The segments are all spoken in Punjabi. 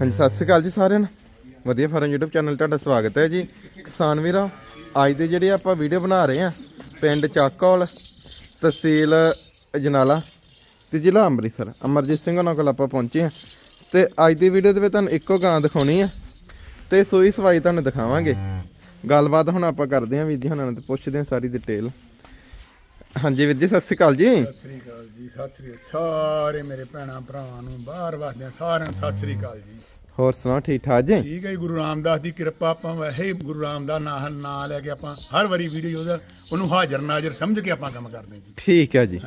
ਹਾਂਜੀ, ਸਤਿ ਸ਼੍ਰੀ ਅਕਾਲ ਜੀ ਸਾਰਿਆਂ ਨੂੰ। ਵਧੀਆ ਫਾਰਮ YouTube ਚੈਨਲ ਤੁਹਾਡਾ ਸਵਾਗਤ ਹੈ ਜੀ। ਕਿਸਾਨ ਵੀਰਾਂ, ਅੱਜ ਦੇ ਜਿਹੜੇ ਆਪਾਂ ਵੀਡੀਓ ਬਣਾ ਰਹੇ ਆ ਪਿੰਡ ਚਾਕੌਲ, ਤਹਿਸੀਲ ਅਜਨਾਲਾ ਤੇ ਜ਼ਿਲ੍ਹਾ ਅੰਮ੍ਰਿਤਸਰ। ਅਮਰਜੀਤ ਸਿੰਘ ਉਹਨਾਂ ਕੋਲ ਆਪਾਂ ਪਹੁੰਚੇ ਆ ਤੇ ਅੱਜ ਦੀ ਵੀਡੀਓ ਦੇ ਵਿੱਚ ਤੁਹਾਨੂੰ ਇੱਕੋ ਗਾਂ ਦਿਖਾਉਣੀ ਆ ਤੇ ਸੋਈ ਸਵਾਈ ਤੁਹਾਨੂੰ ਦਿਖਾਵਾਂਗੇ। ਗੱਲਬਾਤ ਹੁਣ ਆਪਾਂ ਕਰਦੇ ਆਂ ਵੀਰ ਜੀ, ਹੁਣਾਂ ਨਾਲ ਤੇ ਪੁੱਛਦੇ ਆਂ ਸਾਰੀ ਡਿਟੇਲ ਹਾਂਜੀ ਵੀਰ ਜੀ ਸਤਿ ਸ਼੍ਰੀ ਅਕਾਲ ਜੀ। ਸਤਿ ਸ੍ਰੀ ਅਕਾਲ ਜੀ ਸਤਿ ਸ੍ਰੀ ਅਕਾਲ। ਸਾਰੇ ਮੇਰੇ ਭੈਣਾਂ ਭਰਾਵਾਂ ਨੂੰ ਬਾਹਰ ਵਸਦੇ ਸਾਰਿਆਂ ਨੂੰ ਸਤਿ ਸ੍ਰੀ ਅਕਾਲ ਜੀ। ਹੋਰ ਸੁਣਾਓ ਠੀਕ ਠਾਕ ਜੀ? ਠੀਕ ਹੈ ਜੀ, ਗੁਰੂ ਰਾਮਦਾਸ ਦੀ ਕਿਰਪਾ ਆਪਾਂ ਵੈਸੇ ਹੀ ਗੁਰੂ ਰਾਮਦਾਸ ਨਾਂ ਨਾਂ ਲੈ ਕੇ ਆਪਾਂ ਹਰ ਵਾਰੀ ਵੀਡੀਓ ਉਹਦਾ ਉਹਨੂੰ ਹਾਜ਼ਰ ਨਾਜ਼ਰ ਸਮਝ ਕੇ ਆਪਾਂ ਕੰਮ ਕਰਦੇ ਜੀ। ਠੀਕ ਹੈ ਜੀ।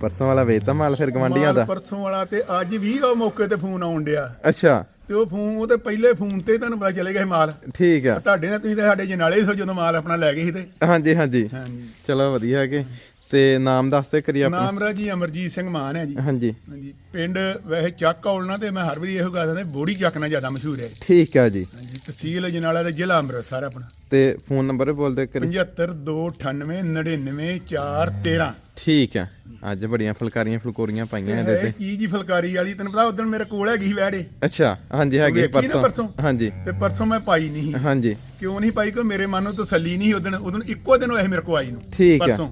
ਪਰਸੋਂ ਵਾਲਾ ਵੇਚਤਾ ਮਾਲ ਫਿਰ ਗਵੰਡੀਆਂ ਦਾ। ਮਾਲ ਪਰਸੋਂ ਵਾਲਾ ਤੇ ਅੱਜ ਵੀ ਉਹ ਮੌਕੇ ਤੇ ਫੋਨ ਆਉਣ ਡਿਆ। ਅੱਛਾ। ਤੇ ਉਹ ਫੋਨ ਉਹ ਤੇ ਪਹਿਲੇ ਫੋਨ ਤੇ ਤੁਹਾਨੂੰ ਪਤਾ ਚਲੇ ਗਿਆ ਸੀ ਮਾਲ। ਠੀਕ ਆ ਤੁਹਾਡੇ ਨਾਲ ਤੁਸੀਂ ਤਾਂ ਸਾਡੇ ਜਨਾਲੇ ਸੋ ਜਦੋਂ ਮਾਲ ਆਪਣਾ ਲੈ ਗਏ ਸੀ ਤੇ। ਹਾਂਜੀ ਹਾਂਜੀ। ਹਾਂਜੀ। ਚਲੋ ਵਧੀਆ ਹੈਗੇ। ਤੇ ਨਾਮ ਦੱਸਦੇ ਕਰੀ ਆਪਣਾ। ਨਾਮ ਰਾ ਜੀ ਅਮਰਜੀਤ ਸਿੰਘ ਮਾਨ ਹੈ ਜੀ। ਹਾਂਜੀ। ਹਾਂਜੀ ਪਿੰਡ ਵੈਸੇ ਚੱਕ ਔਲਣਾ ਤੇ ਮੈਂ ਹਰ ਵਾਰੀ ਇਹੋ ਗੱਲ ਦਿੰਦਾ ਬੋੜੀ ਚੱਕ ਨਾਲ ਜ਼ਿਆਦਾ ਮਸ਼ਹੂਰ ਹੈ। ਠੀਕ ਆ ਜੀ। ਹਾਂਜੀ ਤਹਿਸੀਲ ਅਜਨਾਲਾ ਦਾ ਜ਼ਿਲ੍ਹਾ ਅੰਮ੍ਰਿਤਸਰ ਆਪਣਾ। ਤੇ ਫੋਨ ਨੰਬਰ ਬੋਲਦੇ ਕਰੀ। 7528999413 ਠੀਕ ਆ। ਅੱਜ ਬੜੀਆਂ ਫੁਲਕਾਰੀਆਂ ਫੁਲਕੋਰੀਆਂ ਪਾਈਆਂ ਇਹਦੇ ਇਹ ਤੇ। ਕੀ ਜੀ ਫਲਕਾਰੀ ਵਾਲੀ? ਤੈਨੂੰ ਪਤਾ ਉਦੋਂ ਮੇਰੇ ਕੋਲ ਹੈਗੀ ਵੈੜੇ। ਅੱਛਾ ਹਾਂਜੀ ਹੈਗੇ ਪਰਸੋਂ? ਹਾਂਜੀ। ਤੇ ਪਰਸੋਂ ਮੈਂ ਪਾਈ ਨਹੀਂ। ਹਾਂਜੀ। ਕਿਉਂ ਨਹੀਂ ਪਾਈ? ਕਿ ਮੇਰੇ ਮਨ ਨੂੰ ਤਸੱਲੀ ਨਹੀਂ ਉਦੋਂ। ਉਦੋਂ ਇੱਕੋ ਦਿਨ ਹੋਇਆ ਮੇਰੇ ਕੋਲ ਆਈ ਨੂੰ। ਠੀਕ। ਪਰਸੋਂ।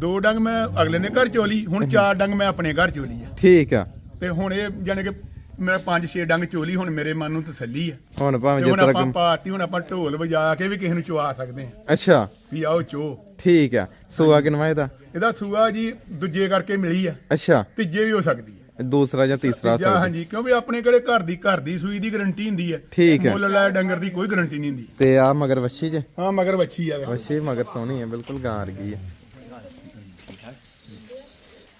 ਦੋ ਡੰਗ ਮੈਂ ਅਗਲੇ ਦੇ ਘਰ ਚੋਲੀ ਹੁਣ ਚਾਰ ਡੰਗ ਮੈਂ ਆਪਣੇ ਘਰ ਚੋਲੀ ਆ। ਠੀਕ ਆ। ਤੇ ਹੁਣ ਇਹ ਜਾਣੀ ਕਿ ਮੇਰਾ ਪੰਜ ਛੇ ਡੰਗ ਚੋਲੀ ਹੁਣ ਮੇਰੇ ਮਨ ਨੂੰ ਤਸੱਲੀ ਆ। ਹੁਣ ਭਾਵੇਂ ਤੇ ਹੁਣ ਆਪਾਂ ਪਾਤੀ ਹੁਣ ਆਪਾਂ ਢੋਲ ਵਜਾ ਕੇ ਵੀ ਕਿਸੇ ਨੂੰ ਚਵਾ ਸਕਦੇ ਆ। ਅੱਛਾ। ਵੀ ਆਓ ਚੋ। ਠੀਕ ਆ। ਸੂਆ ਕਿਨਵਾ ਇਹਦਾ? ਇਹਦਾ ਸੂਆ ਜੀ ਦੂਜੇ ਕਰਕੇ ਮਿਲੀ ਆ। ਅੱਛਾ। ਤੀਜੇ ਵੀ ਹੋ ਸਕਦੀ ਹੈ ਦੂਸਰਾ ਜਾਂ ਤੀਸਰਾ ਜਾਂ ਸੂਆ। ਹਾਂਜੀ ਕਿਉਂਕਿ ਆਪਣੇ ਕੋਲੇ ਘਰ ਦੀ ਘਰ ਦੀ ਸੂਈ ਦੀ ਗਾਰੰਟੀ ਹੁੰਦੀ ਹੈ ਠੀਕ ਹੈ। ਮੁੱਲ ਲੈ ਡੰਗਰ ਦੀ ਕੋਈ ਗਾਰੰਟੀ ਨਹੀਂ ਹੁੰਦੀ। ਤੇ ਆ ਮਗਰ ਵੱਛੀ ਜੇ? ਹਾਂ ਮਗਰ ਵੱਛੀ ਆ। ਵੱਛੀ ਮਗਰ ਸੋਹਣੀ ਹੈ ਬਿਲਕੁਲ ਗਾਂ ਵਰਗੀ ਹੈ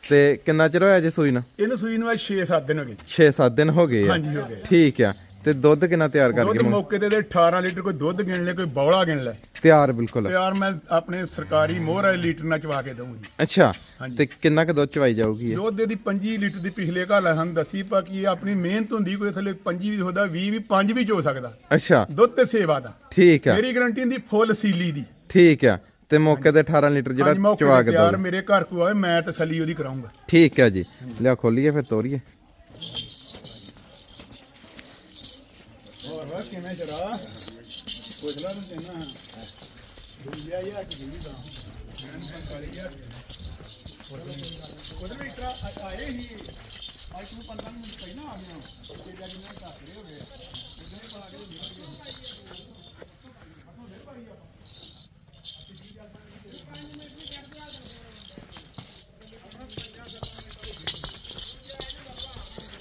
ਤੇ ਕਿੰਨਾ ਚਿਰ ਹੋਇਆ ਜੇ ਸੂਈ ਨਾ? ਇਹਨੂੰ ਸੂਈ ਨੂੰ 6-7 ਦਿਨ ਹੋ ਗਏ 6-7 ਦਿਨ ਹੋ ਗਏ ਆ। ਹਾਂਜੀ, ਹੋ ਗਏ। ਠੀਕ ਆ। ਤੇ ਦੁੱਧ ਕਿੰਨਾ ਤਿਆਰ ਕਰ ਦੁੱਧ ਗਏ ਮੌਕੇ ਤੇ ਦੇ 18 ਲੀਟਰ ਕੋਈ ਦੁੱਧ ਗਿਣ ਲੈ ਕੋਈ ਬੌਲਾ ਗਿਣ ਲੈ ਤਿਆਰ ਬਿਲਕੁਲ। ਤੇ ਯਾਰ ਮੈਂ ਆਪਣੇ ਸਰਕਾਰੀ ਮੋਹਰ ਵਾਲੇ ਲੀਟਰ ਨਾਲ ਚਵਾ ਕੇ ਦਊਂਗੀ। ਅੱਛਾ। ਤੇ ਕਿੰਨਾ ਕੁ ਦੁੱਧ ਚਵਾਈ ਜਾਊਗੀ ਇਹ? ਦੁੱਧ ਦੀ 25 ਲੀਟਰ ਦੀ ਪਿਛਲੇ ਘਰ ਲੈ ਸਾਨੂੰ ਦੱਸੀ ਪਾ ਕੀ ਆਪਣੀ ਮਿਹਨਤ ਹੁੰਦੀ ਕੋਈ ਥੱਲੇ 25 ਵੀ ਹੁੰਦਾ 20 ਵੀ 5 ਵੀ ਹੋ ਸਕਦਾ। ਅੱਛਾ। ਦੁੱਧ ਤੇ ਸੇਵਾ ਦਾ। ਠੀਕ ਆ। ਮੇਰੀ ਗਾਰੰਟੀ ਹੁੰਦੀ ਫੁੱਲ ਸੀਲੀ ਦੀ। ਠੀਕ ਆ। ਤੇ ਮੌਕੇ ਤੇ 18 ਲੀਟਰ ਹਾਂਜੀ ਜਿਹੜਾ ਮੌਕੇ ਚਵਾ ਤੇ ਕੇ ਯਾਰ ਦੋ ਮੇਰੇ ਘਰ ਕੋ ਆਵੇ ਮੈਂ ਤਸੱਲੀ ਉਹਦੀ ਕਰਾਉਂਗਾ। ਠੀਕ ਆ ਜੀ। ਲਿਆ ਖੋਲੀਏ ਫਿਰ ਤੋਰੀਏ। ਹੋਰ ਵਾ ਕਿਵੇਂ ਚੜਾ ਪੁੱਛ ਲਾ ਤੂੰ ਕਹਿੰਦਾ ਦੁਨੀਆ ਯਾ ਕਿ ਜਿੰਦੀ ਦਾ ਮੈਂ ਪੰਤਾਲੀ ਯਾਰ ਉਹਦੇ ਵਿੱਚ ਆਏ ਹੀ ਅੱਜ ਤੂੰ 15 ਮਿੰਟ ਪਹਿਲਾਂ ਆ ਗਿਆ। ਤੇ ਜਾ ਕੇ ਮੈਂ ਘਰ ਖੜੇ ਹੋ ਗਏ ਇਦਾਂ ਹੀ ਪਾ ਕੇ ਨਿਕਲ ਗਏ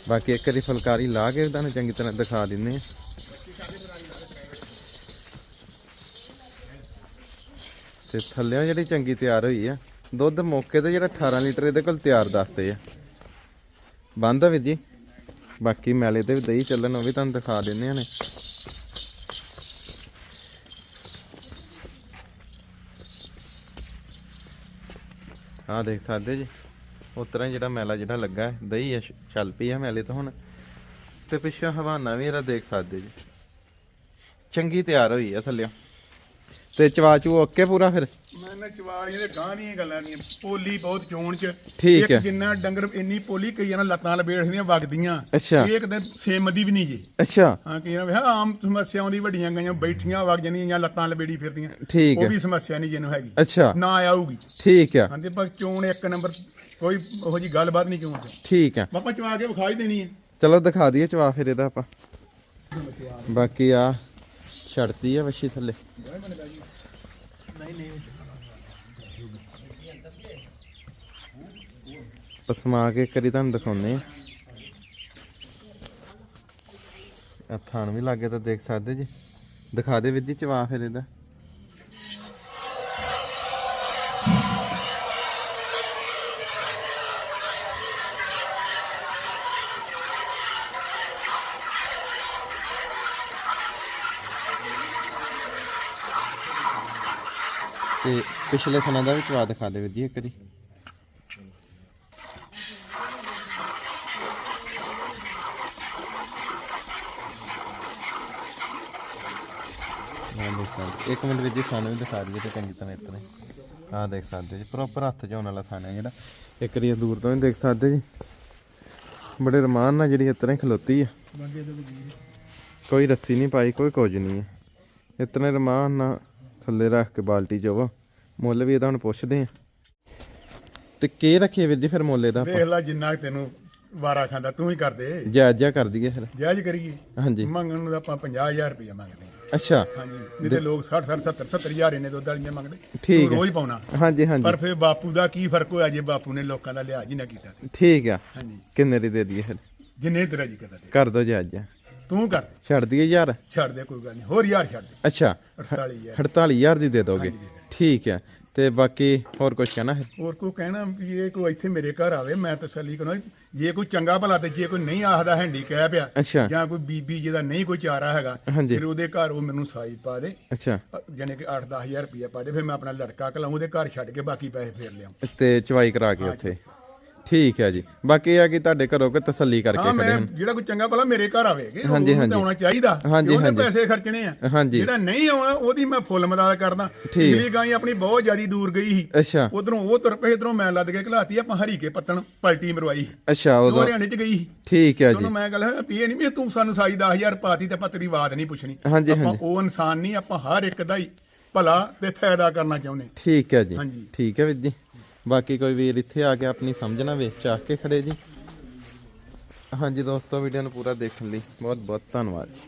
ਬਾਕੀ ਇੱਕ ਵਾਰੀ ਫੁਲਕਾਰੀ ਲਾ ਕੇ ਤੁਹਾਨੂੰ ਚੰਗੀ ਤਰ੍ਹਾਂ ਦਿਖਾ ਦਿੰਨੇ ਆ ਤੇ ਥੱਲਿਓਂ ਜਿਹੜੀ ਚੰਗੀ ਤਿਆਰ ਹੋਈ ਆ, ਦੁੱਧ ਮੌਕੇ ਤੇ ਜਿਹੜਾ 18 ਲੀਟਰ ਇਹਦੇ ਕੋਲ ਤਿਆਰ ਦੱਸਦੇ ਆ। ਬੰਦ ਆ ਵੀਰ ਜੀ। ਬਾਕੀ ਮੈਲੇ ਤੇ ਵੀ ਦਹੀਂ ਚੱਲਣ, ਉਹ ਵੀ ਤੁਹਾਨੂੰ ਦਿਖਾ ਦਿੰਨੇ ਆ ਨੇ ਆਹ ਦੇਖ ਸਕਦੇ ਜੀ। ਉਸ ਤਰ੍ਹਾਂ ਹੀ ਜਿਹੜਾ ਮੈਲਾ ਜਿਹੜਾ ਲੱਗਾ ਹੈ ਦਹੀਂ ਚੱਲ ਪਈ ਆ ਮੈਲੇ ਤੋਂ ਹੁਣ। ਤੇ ਪਿੱਛੋਂ ਹਵਾਨਾ ਵੀ ਇਹਦਾ ਦੇਖ ਸਕਦੇ ਜੀ। ਚੰਗੀ ਤਿਆਰ ਹੋਈ ਆ ਥੱਲਿਓ। ਤੇ ਚਵਾਚੂ ਓਕੇ ਪੂਰਾ ਫਿਰ? ਮੈਂ ਨਾ ਚਵਾਲੀਆਂ ਦੇ ਗਾਂ ਦੀਆਂ ਗੱਲਾਂ ਨਹੀਂ ਪੋਲੀ ਬਹੁਤ ਚੋਣ ਚ। ਠੀਕ ਇੱਕ ਹੈ। ਜਿੰਨਾ ਡੰਗਰ ਇੰਨੀ ਪੋਲੀ ਕਈਆਂ ਨਾਲ ਲੱਤਾਂ ਲਬੇੜਦੀਆਂ ਵਗਦੀਆਂ। ਇਹ ਕਿਤੇ ਸੇਮਦੀ ਵੀ ਨਹੀਂ ਜੀ। ਅੱਛਾ। ਹਾਂ ਕਈਆਂ ਵੇ ਆਮ ਸਮੱਸਿਆ ਆਉਂਦੀ ਵੱਡੀਆਂ ਗਈਆਂ ਬੈਠੀਆਂ ਵਗ ਜਾਂਦੀਆਂ ਜਾਂ ਲੱਤਾਂ ਲਬੇੜੀ ਫਿਰਦੀਆਂ। ਠੀਕ ਉਹ ਹੈ। ਵੀ ਸਮੱਸਿਆ ਨਹੀਂ ਜਿਹਨੂੰ ਹੈਗੀ। ਅੱਛਾ। ਨਾ ਆਊਗੀ। ਠੀਕ ਆ ਹਾਂਜੀ ਪਰ ਚੋਣ ਇੱਕ ਨੰਬਰ ਕੋਈ ਉਹੋ ਜੀ ਗੱਲਬਾਤ ਨਹੀਂ ਚ ਠੀਕ ਆ। ਬਾਪਾ ਚਵਾ ਕੇ ਵਿਖਾ ਹੀ ਦੇਣੀ ਹੈ ਚਲੋ ਦਿਖਾ ਦਈਏ ਚਵਾ ਫਿਰ ਇਹਦਾ ਆਪਾਂ। ਬਾਕੀ ਆ ਛੜਤੀ ਆ ਵੱਛੀ ਥੱਲੇ। ਪਸਮਾ ਕੇ ਕਰੀ ਤੁਹਾਨੂੰ ਦਿਖਾਉਨੇ ਆ। ਆ ਥਾਣ ਵੀ ਲੱਗੇ ਤਾਂ ਦੇਖ ਸਕਦੇ ਜੀ। ਦਿਖਾ ਦੇ ਵੀਰ ਜੀ ਚਵਾ ਫਿਰ ਇਹਦਾ। ਤੇ ਪਿਛਲੇ ਸਨਾਂ ਦਾ ਵੀ ਚਵਾ ਦਿਖਾ ਦੇ ਵੀਰ ਜੀ ਇੱਕ ਵਾਰੀ ਮੈਂ ਦੇਖ ਸਕਦੇ। ਇੱਕ ਮਿੰਟ ਵੀਰ ਜੀ, ਸਾਨੂੰ ਵੀ ਦਿਖਾ ਦਈਏ ਤੇ ਚੰਗੀ ਤਰ੍ਹਾਂ ਇਤਨੇ ਆਹ ਦੇਖ ਸਕਦੇ ਜੀ ਪ੍ਰੋਪਰ ਹੱਥ ਜਾਉਣ ਵਾਲਾ ਥਾਣਾ ਜਿਹੜਾ। ਇੱਕ ਵਾਰੀ ਦੂਰ ਤੋਂ ਵੀ ਦੇਖ ਸਕਦੇ ਜੀ। ਬੜੇ ਰਮਾਨ ਨਾਲ ਜਿਹੜੀ ਇਸ ਖਲੋਤੀ ਆ। ਕੋਈ ਰੱਸੀ ਨਹੀਂ ਪਾਈ, ਕੋਈ ਕੁਝ ਨਹੀਂ ਹੈ ਇਤਨੇ ਰਮਾਨ ਨਾਲ ਥੱਲੇ ਰੱਖ ਕੇ ਬਾਲਟੀ ਚ ਉਹ। ਮੁੱਲ ਵੀ ਇਹਦਾ ਹੁਣ ਪੁੱਛਦੇ ਆ। ਤੇ ਕੀ ਰੱਖੀਏ ਵੀਰ ਜੀ ਫਿਰ ਮੁੱਲ ਇਹਦਾ ਆਪਾਂ? ਦੇਖ ਲੈ ਜਿੰਨਾ ਤੈਨੂੰ ਵਾਰਾ ਖਾਂਦਾ ਤੂੰ ਹੀ ਕਰ ਦੇ ਜਾਇਜ਼ ਜਿਹਾ ਕਰ ਦਈਏ ਫਿਰ। ਜਾਇਜ਼ ਕਰੀਏ। ਹਾਂਜੀ। ਮੰਗਣ ਨੂੰ ਤਾਂ ਆਪਾਂ 50000 ਰੁਪਏ ਮੰਗਦੇ ਹਾਂ। ਅੱਛਾ। ਹਾਂਜੀ। ਨਹੀਂ ਤੇ ਲੋਕ 60 60 70 70 ਹਜ਼ਾਰ ਇਹਨੇ ਦੁੱਧ ਵਾਲੀਆਂ ਮੰਗਦੇ ਠੀਕ ਤੂੰ ਹੈ। ਰੋਜ਼ ਪਾਉਣਾ। ਹਾਂਜੀ ਹਾਂਜੀ। ਪਰ ਫਿਰ ਬਾਪੂ ਦਾ ਕੀ ਫ਼ਰਕ ਹੋਇਆ ਜੇ ਬਾਪੂ ਨੇ ਲੋਕਾਂ ਦਾ ਲਿਹਾਜ਼ ਹੀ ਨਾ ਕੀਤਾ ਤੇ। ਠੀਕ ਆ। ਹਾਂਜੀ। ਕਿੰਨੇ ਦੀ ਦੇ ਦਈਏ ਫਿਰ? ਜਿੰਨੇ ਤੇਰਾ ਜੀ ਕਰਦਾ ਤੇ ਕਰ ਦੋ ਜਾਇਜ਼ ਜਿਹਾ। ਤੂੰ ਕਰ ਦੇ। ਛੱਡ ਦਈਏ ਯਾਰ ਛੱਡ ਦੇ ਕੋਈ ਗੱਲ ਨਹੀਂ। ਹੋਰ ਯਾਰ ਛੱਡ ਦੇ। ਅੱਛਾ 48000 48000 ਦੀ ਦੇ ਦੋਗੇ। ਠੀਕ ਹੈ। ਤੇ ਬਾਕੀ ਹੋਰ ਕੁਝ ਕਹਿਣਾ ਹੈ? ਹੋਰ ਕੋਈ ਕਹਿਣਾ ਵੀ ਇਹ ਕੋਈ ਇੱਥੇ ਮੇਰੇ ਘਰ ਆਵੇ ਮੈਂ ਤਸੱਲੀ ਕਰਾਂ ਜੇ ਕੋਈ ਚੰਗਾ ਭਲਾ ਤੇ ਜੇ ਕੋਈ ਨਹੀਂ ਆਖਦਾ ਹੈਂਡੀਕੈਪ ਆ ਜਾਂ ਕੋਈ ਬੀਬੀ ਜਿਹਦਾ ਨਹੀਂ ਕੋਈ ਚਾਰਾ ਹੈਗਾ। ਫਿਰ ਉਹਦੇ ਘਰ ਉਹ ਮੈਨੂੰ ਸਾਈ ਪਾ ਦੇ। ਅੱਛਾ। ਜਾਨੇ ਕਿ 8-10000 ਰੁਪਇਆ ਪਾ ਦੇ ਫਿਰ ਮੈਂ ਆਪਣਾ ਲੜਕਾ ਕਲਾਉਂ ਉਹਦੇ ਘਰ ਛੱਡ ਕੇ ਬਾਕੀ ਪੈਸੇ ਫੇਰ ਲਿਆਉਂ ਤੇ ਚਵਾਈ ਕਰਾ ਕੇ ਉੱਥੇ। ਠੀਕ ਹੈ ਜੀ ਬਾਕੀ ਆ ਕਿ ਤੁਹਾਡੇ ਘਰੋਂ ਕਿ ਤਸੱਲੀ ਕਰਕੇ ਹਾਂ ਖੜੇ ਮੈਂ ਹਨ ਜਿਹੜਾ ਕੋਈ ਚੰਗਾ ਭਲਾ ਮੇਰੇ ਘਰ ਆਵੇਗੇ ਹਾਂਜੀ, ਉਹਨੂੰ ਹਾਂਜੀ। ਤਾਂ ਆਉਣਾ ਚਾਹੀਦਾ ਹਾਂਜੀ, ਕਿ ਉਹਨੇ ਹਾਂਜੀ। ਪੈਸੇ ਖਰਚਣੇ ਆ ਹਾਂਜੀ। ਜਿਹੜਾ ਨਹੀਂ ਆਉਣਾ ਉਹਦੀ ਮੈਂ ਫੁੱਲ ਮਦਦ ਕਰਦਾ ਠੀਕ। ਪਿਛਲੀ ਗਾਂ ਆਪਣੀ ਬਹੁਤ ਜ਼ਿਆਦੀ ਦੂਰ ਗਈ ਸੀ ਅੱਛਾ ਉਧਰੋਂ ਉਹ ਤੁਰ ਪਏ ਇਧਰੋਂ ਮੈਂ ਲੱਦ ਕੇ ਘਲਾਤੀ ਆਪਾਂ ਹਰੀਕੇ ਪੱਤਣ ਪਲਟੀ ਮਰਵਾਈ ਅੱਛਾ ਉਹ ਉਦੋਂ ਹਰਿਆਣੇ ਚ ਗਈ ਸੀ। ਠੀਕ ਹੈ ਜੀ ਉਹਨੂੰ ਮੈਂ ਗੱਲ ਵੀ ਇਹ ਨਹੀਂ ਵੀ ਤੂੰ ਸਾਨੂੰ ਸਾਈ 10000 ਪਾਤੀ ਤੇ ਆਪਾਂ ਤੇਰੀ ਬਾਤ ਨਹੀਂ ਪੁੱਛਣੀ ਹਾਂਜੀ, ਆਪਾਂ ਹਾਂਜੀ। ਉਹ ਇਨਸਾਨ ਨਹੀਂ ਆਪਾਂ ਹਰ ਇੱਕ ਦਾ ਹੀ ਭਲਾ ਤੇ ਫਾਇਦਾ ਕਰਨਾ ਚਾਹੁੰਦੇ ਠੀਕ ਹੈ ਜੀ ਹਾਂਜੀ। ਠੀਕ ਹੈ ਵੀਰ ਜੀ ਬਾਕੀ ਕੋਈ ਵੀਰ ਇੱਥੇ ਆ ਕੇ ਆਪਣੀ ਸਮਝਣਾ ਵੇਚ ਚਾਹ ਕੇ ਖੜੇ ਜੀ। ਹਾਂਜੀ ਦੋਸਤੋ ਵੀਡੀਓ ਨੂੰ ਪੂਰਾ ਦੇਖਣ ਲਈ ਬਹੁਤ ਬਹੁਤ ਧੰਨਵਾਦ ਜੀ।